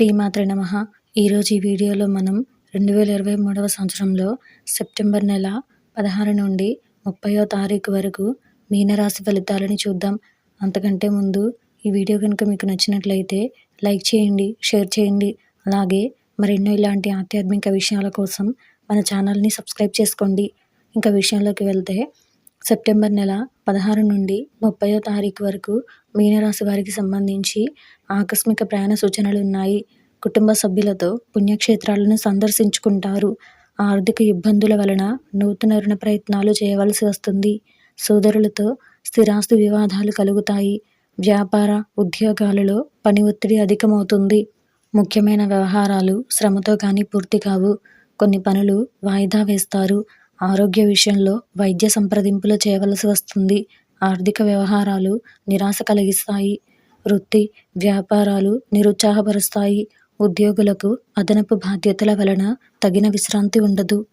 శ్రీమాత్ర నమ. ఈరోజు ఈ వీడియోలో మనం రెండు వేల ఇరవై మూడవ సంవత్సరంలో సెప్టెంబర్ నెల పదహారు నుండి ముప్పయో తారీఖు వరకు మీనరాశి ఫలితాలని చూద్దాం. అంతకంటే ముందు ఈ వీడియో కనుక మీకు నచ్చినట్లయితే లైక్ చేయండి షేర్ చేయండి. అలాగే మరెన్నో ఇలాంటి ఆధ్యాత్మిక విషయాల కోసం మన ఛానల్ని సబ్స్క్రైబ్ చేసుకోండి. ఇంకా విషయంలోకి వెళ్తే సెప్టెంబర్ నెల పదహారు నుండి ముప్పయో తారీఖు వరకు మీనరాశి వారికి సంబంధించి ఆకస్మిక ప్రయాణ సూచనలు ఉన్నాయి. కుటుంబ సభ్యులతో పుణ్యక్షేత్రాలను సందర్శించుకుంటారు. ఆర్థిక ఇబ్బందుల వలన నూతన రుణ ప్రయత్నాలు చేయవలసి వస్తుంది. సోదరులతో స్థిరాస్తి వివాదాలు కలుగుతాయి. వ్యాపార ఉద్యోగాలలో పని ఒత్తిడి అధికమవుతుంది. ముఖ్యమైన వ్యవహారాలు శ్రమతో కానీ పూర్తి కావు. కొన్ని పనులు వాయిదా వేస్తారు. ఆరోగ్య విషయంలో వైద్య సంప్రదింపులు చేయవలసి వస్తుంది. ఆర్థిక వ్యవహారాలు నిరాశ కలిగిస్తాయి. వృత్తి వ్యాపారాలు నిరుత్సాహపరుస్తాయి. ఉద్యోగులకు అదనపు బాధ్యతల వలన తగిన విశ్రాంతి ఉండదు.